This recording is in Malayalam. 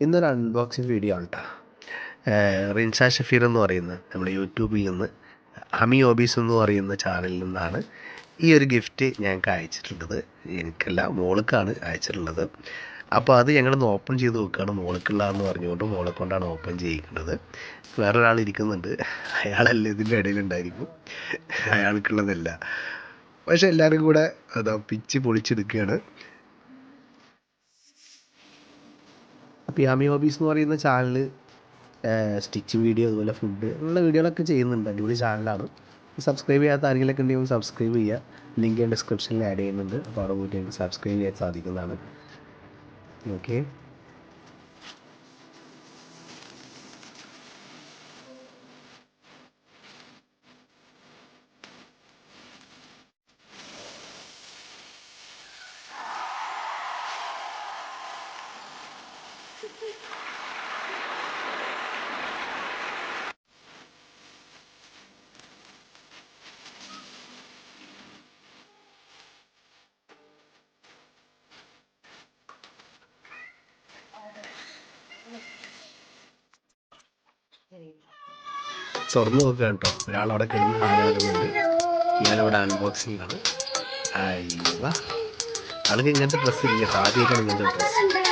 ഇന്നൊരു അൺബോക്സിങ് വീഡിയോ ആണ് കേട്ടോ റിൻസ ഷഫീർ എന്ന് പറയുന്ന നമ്മുടെ യൂട്യൂബിൽ നിന്ന് ഹമി ഓബീസ് എന്ന് പറയുന്ന ചാനലിൽ നിന്നാണ് ഈ ഒരു ഗിഫ്റ്റ് ഞങ്ങൾക്ക് അയച്ചിട്ടുള്ളത്. എനിക്കല്ല മോൾക്കാണ് അയച്ചിട്ടുള്ളത്. അപ്പോൾ അത് ഞങ്ങളൊന്ന് ഓപ്പൺ ചെയ്ത് നോക്കുകയാണ്. മോൾക്കുള്ളതെന്ന് പറഞ്ഞുകൊണ്ട് മോളെ കൊണ്ടാണ് ഓപ്പൺ ചെയ്യിക്കുന്നത്. വേറൊരാൾ ഇരിക്കുന്നുണ്ട്. അയാളല്ല ഇതിന്റെ ഇടയിലുണ്ടായിരിക്കും അയാൾക്കുള്ളതല്ല. പക്ഷെ എല്ലാവരും കൂടെ അതാ പിച്ച് പൊളിച്ചെടുക്കുകയാണ്. ഹമി ഹോബീസ് എന്ന് പറയുന്ന ചാനൽ സ്റ്റിച്ച് വീഡിയോ അതുപോലെ ഫുഡ് ഉള്ള വീഡിയോകളൊക്കെ ചെയ്യുന്നുണ്ട്. അടിപൊളി ചാനലാണ് സബ്സ്ക്രൈബ് ചെയ്യാത്ത ആരെങ്കിലൊക്കെ ഉണ്ടെങ്കിൽ സബ്സ്ക്രൈബ് ചെയ്യുക ലിങ്ക് ഞാൻ ഡിസ്ക്രിപ്ഷനിൽ ആഡ് ചെയ്യുന്നുണ്ട്. അപ്പോൾ അവിടെ പോയിട്ട് സബ്സ്ക്രൈബ് ചെയ്യാൻ സാധിക്കുന്നതാണ്. ഓക്കെ തുറന്നു നോക്കുക കേട്ടോ. ഒരാളവിടെ കഴിഞ്ഞ് കാണുന്നുണ്ട് ഞാനിവിടെ അൺബോക്സിംഗ് ആണ്. അയ്യോ ആൾക്ക് ഇങ്ങനത്തെ ഡ്രസ്സ് ഇല്ല. ആദ്യമായിട്ടാണ് ഇങ്ങനത്തെ ഡ്രസ്സ്